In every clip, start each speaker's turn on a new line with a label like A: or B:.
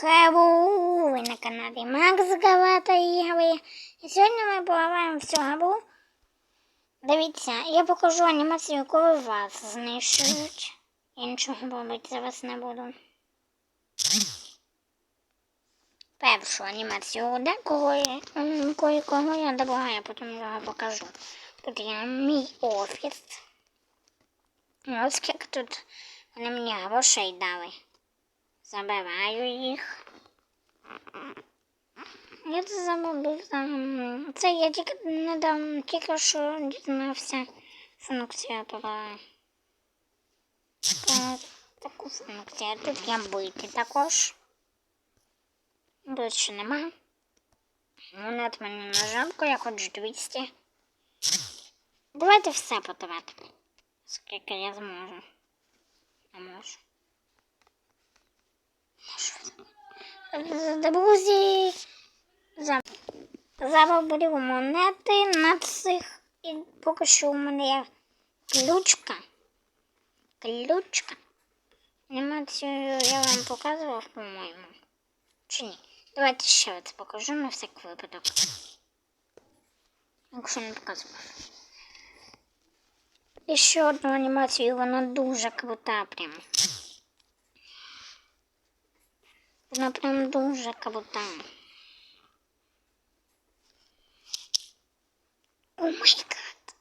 A: Хеву! Ви на каналі Макс Галата Ігри. І сьогодні ми плаваємо всю габу. Дивіться, я покажу анімацію, коли вас знищують. Я нічого робити за вас не буду. Першу анімацію декого, м, кого я добуваю, я потім його покажу. Тут є мій офіс. Ось скільки тут вони мені грошей дали. Забираю їх. Я це забув. Це я тільки недавно тільки що дізнався функцію про, таку функцію. Тут є бити також. Ще нема. Монет мені на жалко, я хочу 200. Давайте все потратимо. Скільки я зможу. Не можу. Друзі, за- зараз беру монети на цих. І поки що у мене є ключка. Ключка. Анімацію я вам показував, по-моєму. Чи ні? Давайте ще раз покажу на всяк випадок. Якщо не показував. І ще одну анімацію, вона дуже крута прям. Вона прям дуже крута. О май гад.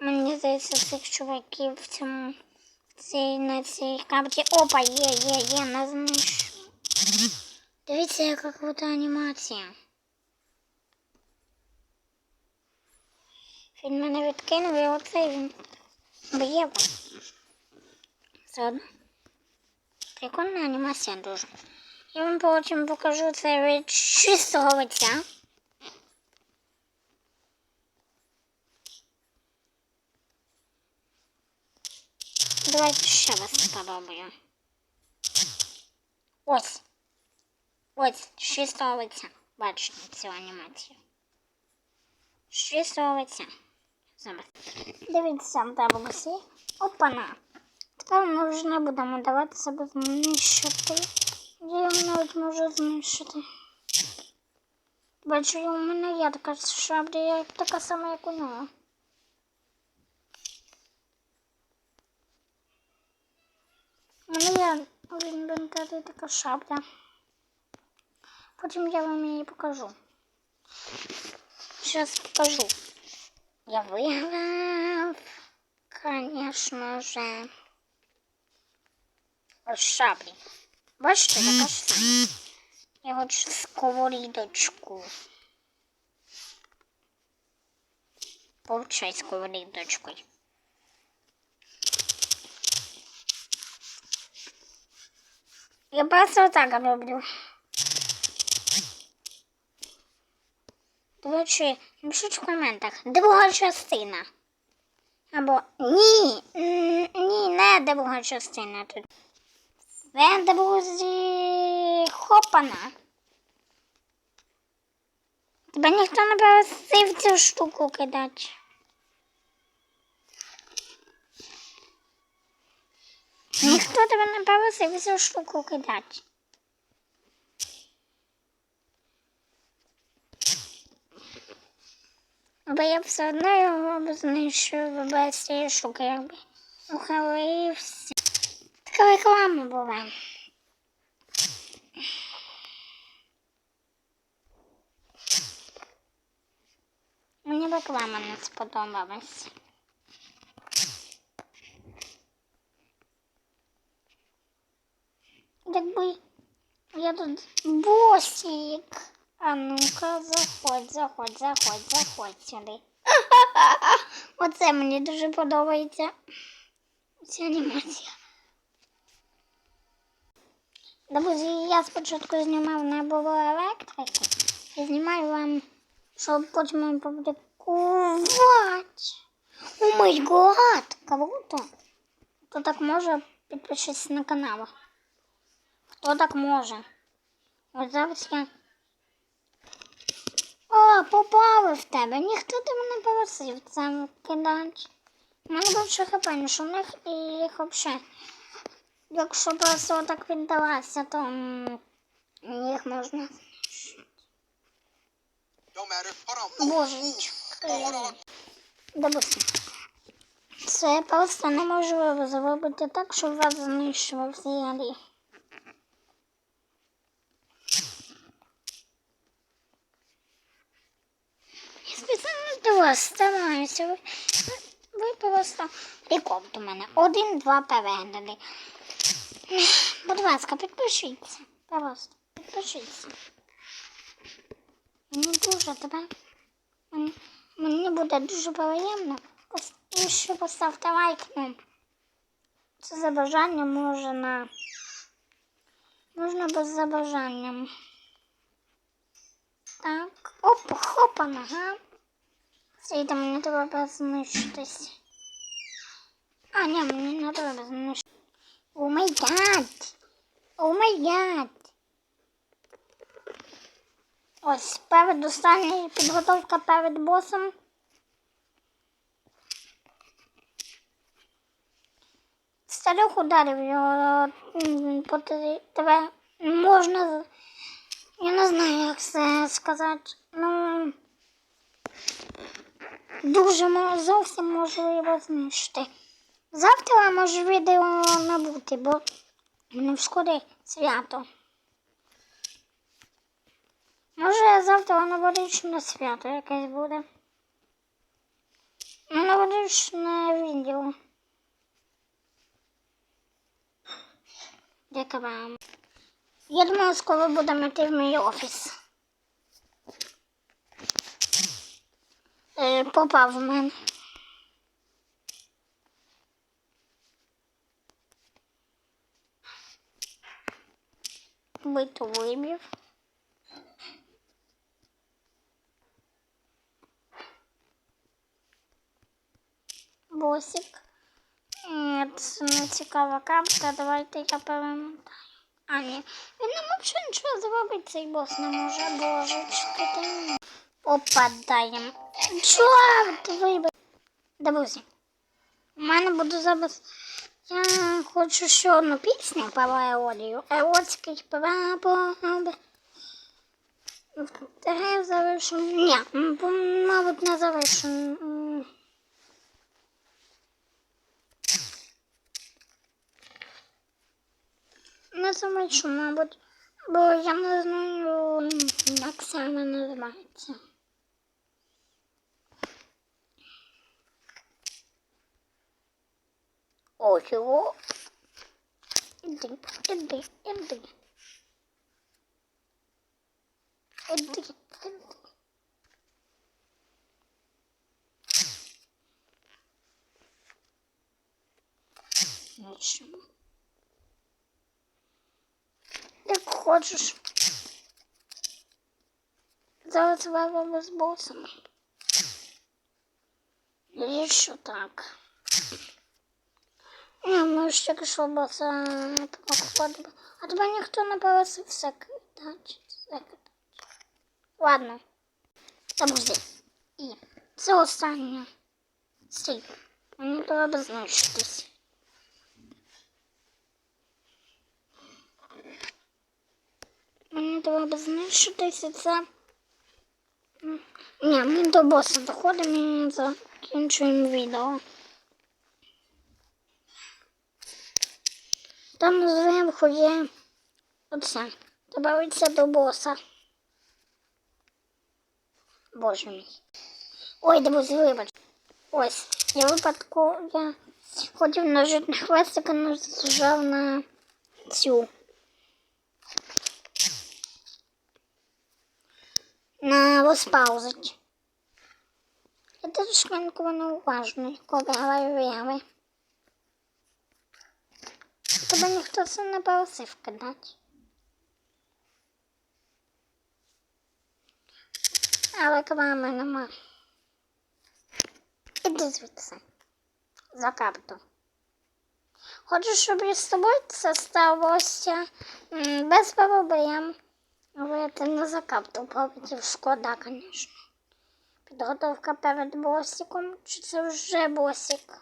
A: Мені здається, цих чуваків в цьому в цій на цій карті. Опа, є, є, є, на знищу. Дивіться, яка крута анімація. Він мене відкинув і оцей він б'є. Все одно. Прикольна анімація дуже. Я вам потім покажу це від чистого лиця. Давайте ще раз спробую. Ось. Ось, з чистого лиця. Бачите цю анімацію. З чистого лиця. Зараз. Дивіться, таблиці. Опана. Тепер ми вже не будемо давати себе знищити. Я навіть можу знищити. Бачу, у мене є така шабля, я така сама, як у нього. У мене є в інвентарі така шабля. Потім я вам її покажу. Зараз покажу. Я виграв, звісно же. Шаблі. Бачите, така сама. Я хочу сковорідочку. Получай сковорідочкою. Я просто так роблю. До речі, напишіть в коментах. Друга частина. Або ні, ні, не друга частина тут. Це, друзі, хопана. Тебе ніхто не просив цю штуку кидати. Ніхто тебе не просив цю штуку кидати. Бо я все одно його б знищую без цієї штуки, якби. Ухилився. Така реклама була. Мені реклама не сподобалась. Якби я тут босик. А ну-ка, заходь, заходь, заходь, заходь сюди. Оце мені дуже подобається. Ця анімація. Друзі, я спочатку знімав не було електрики. І знімаю вам, щоб потім опублікувати. О май гад! Круто! Хто так може, підпишіться на канал. Хто так може? Ось зараз я. О, попали в тебе. Ніхто тебе не просив це кидати. У мене більше хп, ніж у них і їх взагалі. Якщо просто так віддалася, то Їх можна. Божечки. Допустим. Це просто неможливо зробити так, щоб вас знищував взагалі. Я спеціально до вас стараюся. Ви, ви просто рекорд у мене. Один-два перегляди. Будь ласка, підпишіться. Просто підпишіться. Мені дуже тебе. Мені, мені буде дуже приємно. Пос- І ще поставте лайк. Ну, це за бажанням можна. Можна без за бажанням. Так. Оп, хопа, нога. Світа, мені треба знищитись. А, ні, мені не треба знищитись. О май гад! О май гад! Ось перед останньою підготовка перед босом. Старих ударів його по тебе можна. Я не знаю, як це сказати. Ну дуже зовсім можливо знищити. Завтра може відео не бути, бо в мене в школі свято. Може завтра новорічне свято якесь буде. Новорічне відео. Яке вам? Я думаю, скоро будемо йти в мій офіс. Е, попав в мене. Вибів. Босик. Це не цікава картка, давайте я перемотаю. А, ні. Він нам взагалі нічого зробити, цей бос не може. Божечки ти мій. Попадаємо. Чорт, вибив. Друзі, у мене буде зараз. Я хочу ще одну пісню по Еолію. Еотський прапор. Дерев завершено. Ні, мабуть, не завершено. Не завершу, мабуть, бо я не знаю, як саме називається. Ось його. Іди, іди, іди. Іди, іди. Нічого. Як хочеш. Зараз вивемо з. І що так. Я ми ж тільки що боса проходимо. А тебе ніхто не просив. Все кидати. Ладно. Забуди. І це останнє. Стій. Мені треба знищитись. Мені треба знищитися це. М, Ні, ми до боса доходимо і закінчуємо відео. Там зверху є оце. Добавиться до боса. Боже мій. Ой, друзі, вибач. Ось, я випадку, я хотів нажити на хвестик, а нажав на цю. На розпаузить. Я теж швидко неуважний, коли граю в ями. Тебе ніхто це не просив кидати. Але крами нема. Іди звідси. За карту. Хочу, щоб із тобою це сталося без проблем. Але ти не за карту полетів, шкода, звісно. Підготовка перед босиком. Чи це вже босик?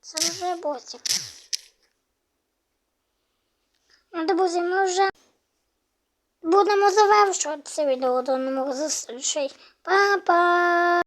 A: Це вже босик. Друзі, ми вже будемо завершувати це відео до нових зустрічей. Па-па!